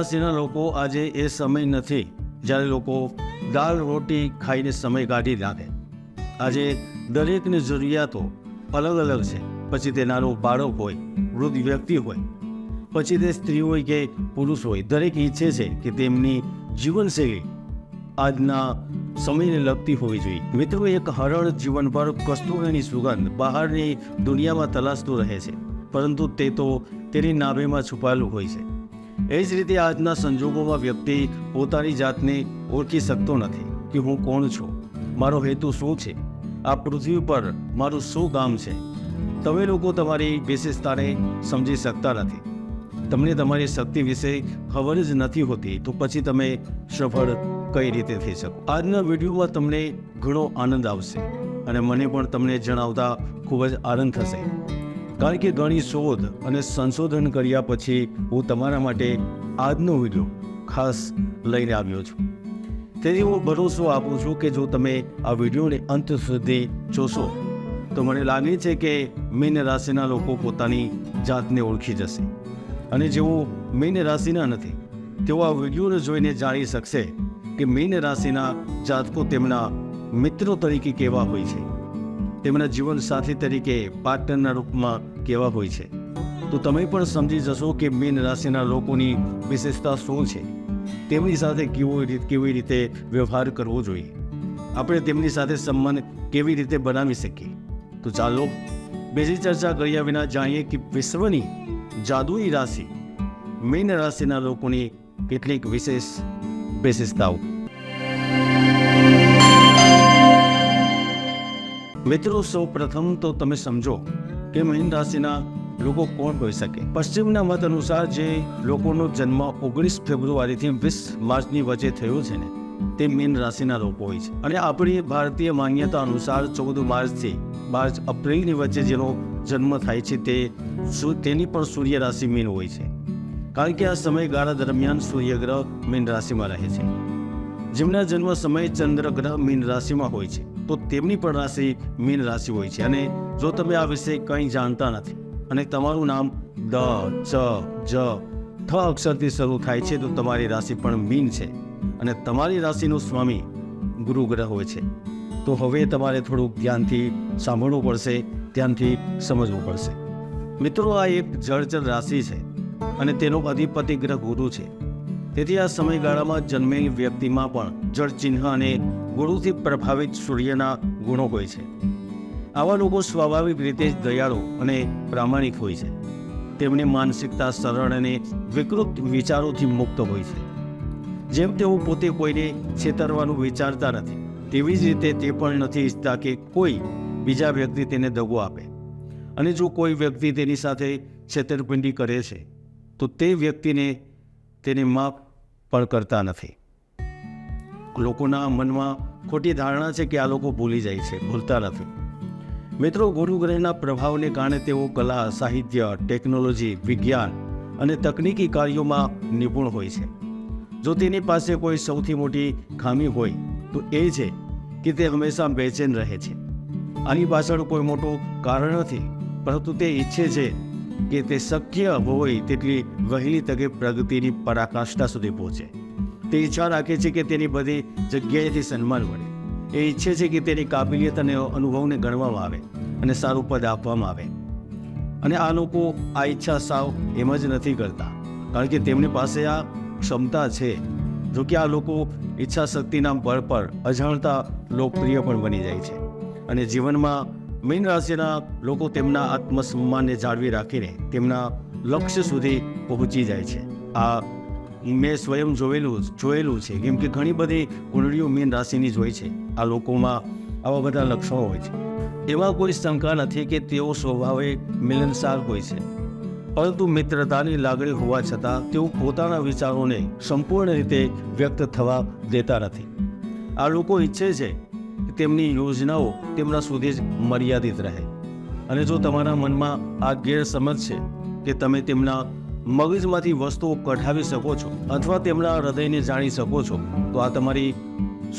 રાશિના લોકો આજે એ સમય નથી જ્યારે લોકો દાળ રોટી ખાઈને સમય કાઢી નાખે આજે દરેકની જરૂરિયાતો અલગ અલગ છે. પછી તે નાનો બાળક હોય, વૃદ્ધ વ્યક્તિ હોય, પછી તે સ્ત્રી હોય કે પુરુષ હોય, દરેક ઈચ્છે છે કે તેમની જીવનશૈલી આજના સમયને લગતી હોવી જોઈએ. મિત્રો, એક હરળ જીવન પર કસ્તુરીની સુગંધ બહારની દુનિયામાં તલાશતું રહે છે. પરંતુ તે તો તેની નાભેમાં છુપાયેલું હોય છે. એ જ રીતે આજના સંજોગોમાં વ્યક્તિ પોતાની જાતને ઓળખી શકતો નથી કે હું કોણ છું? મારો હેતુ શું છે? આ પૃથ્વી પર મારું શું કામ છે? તમે લોકો તમારી વિશેષતાને સમજી શકતા નથી. તમને તમારી શક્તિ વિશે ખબર જ નથી હોતી તો પછી તમે સફળ કઈ રીતે થઈ શકો? આજના વિડીયોમાં તમને ઘણો આનંદ આવશે અને મને પણ તમને જણાવતા ખૂબ જ આનંદ થશે. કારણ કે ઘણી શોધ અને સંશોધન કર્યા પછી હું તમારા માટે આજનો વીડિયો ખાસ લઈને આવ્યો છું. તેથી હું ભરોસો આપું છું કે જો તમે આ વિડીયોને અંત સુધી જોશો, તો મને લાગે છે કે મીન રાશિના લોકો પોતાની જાતને ઓળખી જશે. અને જેઓ મીન રાશિના નથી, તેઓ આ વિડીયોને જોઈને જાણી શકશે કે મીન રાશિના જાતકો તેમના મિત્રો તરીકે કેવા હોય છે. તેમના જીવન સાથી તરીકે પાર્ટનરના રૂપમાં કેવા હોય છે? તો તમે પણ સમજી જશો કે મીન રાશિના લોકોની વિશેષતા શું છે? તેમની સાથે કેવો કેવી રીતે વ્યવહાર કરવો જોઈએ? આપણે તેમની સાથે સંબંધ કેવી રીતે બનાવી શકીએ? તો ચાલો, બીજી ચર્ચા કર્યા વિના જાણીએ કે વિશ્વની જાદુઈ રાશિ મીન રાશિના લોકોની કેટલીક વિશેષ વિશેષતાઓ. મિત્રો સૌ પ્રથમ તો તમે સમજો કે મીન રાશિના લોકો કોણ હોઈ શકે. પશ્ચિમના મત અનુસાર જે લોકોનો જન્મ ઓગણીસ ફેબ્રુઆરીથી વીસ માર્ચની વચ્ચે થયો છે ને, તે મીન રાશિના લોકો હોય છે. અને આપણી ભારતીય માન્યતા અનુસાર ચૌદ માર્ચથી માર્ચ એપ્રિલની વચ્ચે જેનો જન્મ થાય છે તે તેની પણ સૂર્ય રાશિ મીન હોય છે. કારણ કે આ સમયગાળા દરમિયાન સૂર્યગ્રહ મીન રાશિમાં રહે છે. જેમના જન્મ સમયે ચંદ્રગ્રહ મીન રાશિમાં હોય છે. તો તેમની પણ રાશિ મીન રાશિ હોય છે. અને જો તમે આ વિશે કંઈ જાણતા નથી અને તમારું નામ દ, ચ, જ, ઠ અક્ષરથી શરૂ થાય છે, તો તમારી રાશિ પણ મીન છે. અને તમારી રાશિનું સ્વામી ગુરુ ગ્રહ હોય છે. તો હવે તમારે થોડુંક ધ્યાનથી સાંભળવું પડશે, ધ્યાનથી સમજવું પડશે. મિત્રો, આ એક જળચર રાશિ છે અને તેનો અધિપતિ ગ્રહ ગુરુ છે. તેથી આ સમયગાળામાં જન્મેલ વ્યક્તિમાં પણ જળ ચિહ્ન અને ગુરુથી પ્રભાવિત સૂર્યના ગુણો હોય છે. આવા લોકો સ્વાભાવિક રીતે જ દયાળુ અને પ્રામાણિક હોય છે. તેમની માનસિકતા સરળ અને વિકૃત વિચારોથી મુક્ત હોય છે. જેમ તેઓ પોતે કોઈને છેતરવાનું વિચારતા નથી, તેવી જ રીતે તે પણ નથી ઈચ્છતા કે કોઈ બીજા વ્યક્તિ તેને દગો આપે. અને જો કોઈ વ્યક્તિ તેની સાથે છેતરપિંડી કરે છે, તો તે વ્યક્તિને તેને માફ પણ કરતા નથી. લોકોના મનમાં ખોટી ધારણા છે કે આ લોકો ભૂલી જાય છે, ભૂલતા નથી. મિત્રો, ગુરુગ્રહના પ્રભાવને કારણે તેઓ કલા, સાહિત્ય, ટેકનોલોજી, વિજ્ઞાન અને તકનીકી કાર્યોમાં નિપુણ હોય છે. જો તેની પાસે કોઈ સૌથી મોટી ખામી હોય, તો એ છે કે તે હંમેશા બેચેન રહે છે. આની પાછળ કોઈ મોટું કારણ નથી, પરંતુ તે ઈચ્છે છે કે તે શક્ય હોય તેટલી વહેલી તકે પ્રગતિની પરાકાષ્ઠા સુધી પહોંચે. તે ઈચ્છા રાખે છે કે તેની બધી જગ્યાએથી સન્માન મળે. એ ઈચ્છે છે કે તેની કાબિલિયત અને અનુભવને ગણવામાં આવે અને સારું પદ આપવામાં આવે. અને આ લોકો આ ઈચ્છા સાવ એમ જ નથી કરતા. કારણ કે તેમની પાસે આ ક્ષમતા છે. જો કે આ લોકો ઈચ્છા શક્તિના બળ પર અજાણતા લોકપ્રિય પણ બની જાય છે. અને જીવનમાં મીન રાશિના લોકો તેમના આત્મસન્માનને જાળવી રાખીને તેમના લક્ષ્ય સુધી પહોંચી જાય છે. આ મેં સ્વયં જોયેલું જોયેલું છે. કેમ કે ઘણી બધી કુંડળીઓ મીન રાશિની જ હોય છે. આ લોકોમાં આવા બધા લક્ષણો હોય છે. એવા કોઈ શંકા નથી કે તેઓ સ્વભાવે મિલનસાર હોય છે. પરંતુ મિત્રતાની લાગણી હોવા છતાં તેઓ પોતાના વિચારોને સંપૂર્ણ રીતે વ્યક્ત થવા દેતા નથી. આ લોકો ઈચ્છે છે કે તેમની યોજનાઓ તેમના સુધી જ મર્યાદિત રહે. અને જો તમારા મનમાં આ ગેરસમજ છે કે તમે તેમના મગજમાંથી વસ્તુઓ કઢાવી શકો છો અથવા તેમના હૃદયને જાણી શકો છો, તો આ તમારી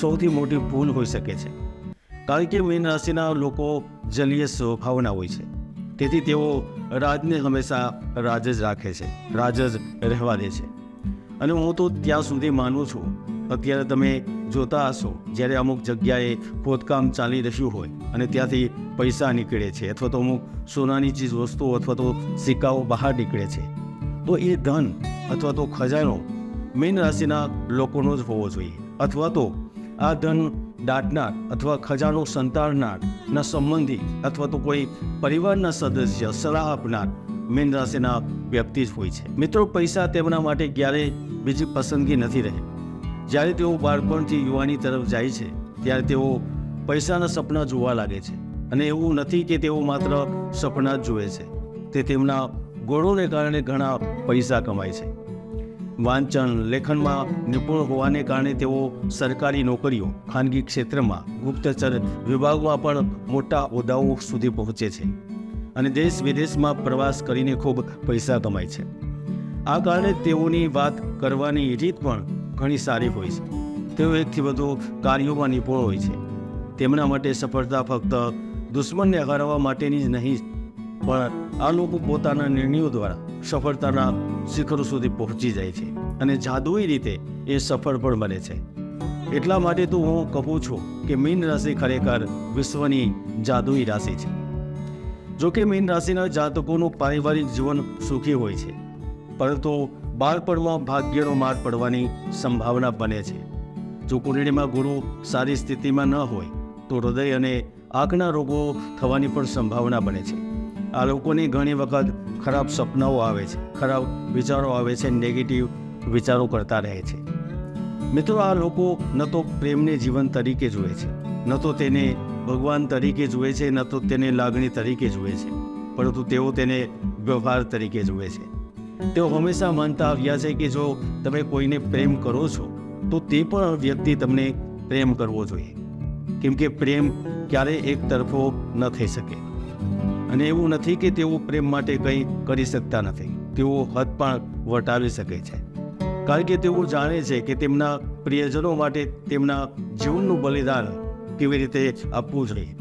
સૌથી મોટી ભૂલ હોઈ શકે છે. કારણ કે મીન રાશિના લોકો જલીય સ્વભાવના હોય છે. તેથી તેઓ રાજને હંમેશા રાજ જ રાખે છે, રાજ જ રહેવા દે છે. અને હું તો ત્યાં સુધી માનું છું, અત્યારે તમે જોતા હશો, જ્યારે અમુક જગ્યાએ ખોદકામ ચાલી રહ્યું હોય અને ત્યાંથી પૈસા નીકળે છે અથવા તો અમુક સોનાની ચીજ વસ્તુઓ અથવા તો સિક્કાઓ બહાર નીકળે છે. તો એ ધન અથવા તો ખજાનો મીન રાશિના લોકોનો જ હોવો જોઈએ. અથવા તો આ ધન દાટનાર અથવા ખજાનો સંતાડનાર ના સંબંધી અથવા તો કોઈ પરિવારના સદસ્ય સલાહ આપનાર મીન રાશિના વ્યક્તિ જ હોય છે. મિત્રો, પૈસા તેમના માટે ક્યારેય બીજી પસંદગી નથી રહે. જ્યારે તેઓ બાળપણથી યુવાની તરફ જાય છે, ત્યારે તેઓ પૈસાના સપના જોવા લાગે છે. અને એવું નથી કે તેઓ માત્ર સપના જ જુએ છે. તે તેમના ગુણોને કારણે ઘણા પૈસા કમાય છે. વાંચન, લેખનમાં નિપુણ હોવાને કારણે તેઓ સરકારી નોકરીઓ, ખાનગી ક્ષેત્રમાં, ગુપ્તચર વિભાગમાં પણ મોટા હોદ્દાઓ સુધી પહોંચે છે અને દેશ વિદેશમાં પ્રવાસ કરીને ખૂબ પૈસા કમાય છે. આ કારણે તેઓની વાત કરવાની રીત પણ ઘણી સારી હોય છે. તેઓ એકથી વધુ કાર્યોમાં નિપુણ હોય છે. તેમના માટે સફળતા ફક્ત દુશ્મનને હરાવવા માટેની જ નહીં પણ આ લોકો પોતાના નિર્ણયો દ્વારા સફળતાના શિખરો સુધી પહોંચી જાય છે અને જાદુઈ રીતે એ સફળ પણ બને છે. એટલા માટે તો હું કહું છું કે મીન રાશિ ખરેખર વિશ્વની જાદુઈ રાશિ છે. જો કે મીન રાશિના જાતકોનું પારિવારિક જીવન સુખી હોય છે, પરંતુ બાળપણમાં ભાગ્યનો માર પડવાની સંભાવના બને છે. જો કુંડળીમાં ગુરુ સારી સ્થિતિમાં ન હોય, તો હૃદય અને આંખના રોગો થવાની પણ સંભાવના બને છે. આ લોકોની ઘણી વખત ખરાબ સપનાઓ આવે છે, ખરાબ વિચારો આવે છે નેગેટિવ વિચારો કરતા રહે છે. મિત્રો, આ લોકો ન તો પ્રેમને જીવન તરીકે જુએ છે, ન તો તેને ભગવાન તરીકે જુએ છે, ન તો તેને લાગણી તરીકે જુએ છે, પરંતુ તેઓ તેને વ્યવહાર તરીકે જુએ છે. તેઓ હંમેશા માનતા આવ્યા છે કે જો તમે કોઈને પ્રેમ કરો છો, તો તે પણ વ્યક્તિ તમને પ્રેમ કરવો જોઈએ. કેમ કે પ્રેમ ક્યારેય એક તરફો ન થઈ શકે. અને એવું નથી કે તેઓ પ્રેમ માટે કંઈ કરી શકતા નથી. તેઓ હદ પણ વટાવી શકે છે. કારણ કે તેઓ જાણે છે કે તેમના પ્રિયજનો માટે તેમના જીવનનું બલિદાન કેવી રીતે આપવું જોઈએ.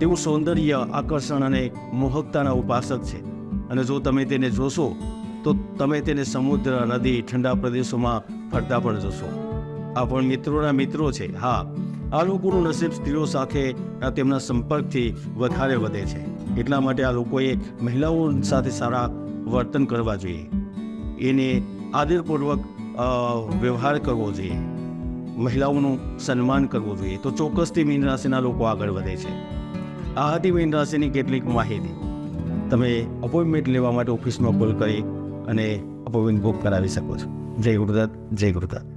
તેઓ સૌંદર્ય, આકર્ષણ અને મોહકતાના ઉપાસક છે. અને જો તમે તેને જોશો, તો તમે તેને સમુદ્ર, નદી, ઠંડા પ્રદેશોમાં ફરતા પણ જોશો. આ પણ મિત્રોના મિત્રો છે. હા, આ લોકોનું નસીબ સ્ત્રીઓ સાથે તેમના સંપર્કથી વધારે વધે છે. એટલા માટે આ લોકોએ મહિલાઓ સાથે સારા વર્તન કરવા જોઈએ. એને આદરપૂર્વક વ્યવહાર કરવો જોઈએ. મહિલાઓનું સન્માન કરવું જોઈએ. તો ચોક્કસથી મીન રાશિના લોકો આગળ વધે છે. આ હતી મીન રાશિની કેટલીક માહિતી. તમે અપોઇન્ટમેન્ટ લેવા માટે ઓફિસમાં કોલ કરી અને અપોઇન્ટમેન્ટ બુક કરાવી શકો છો. જય ગુરુદત્ત જય ગુરુદત્ત.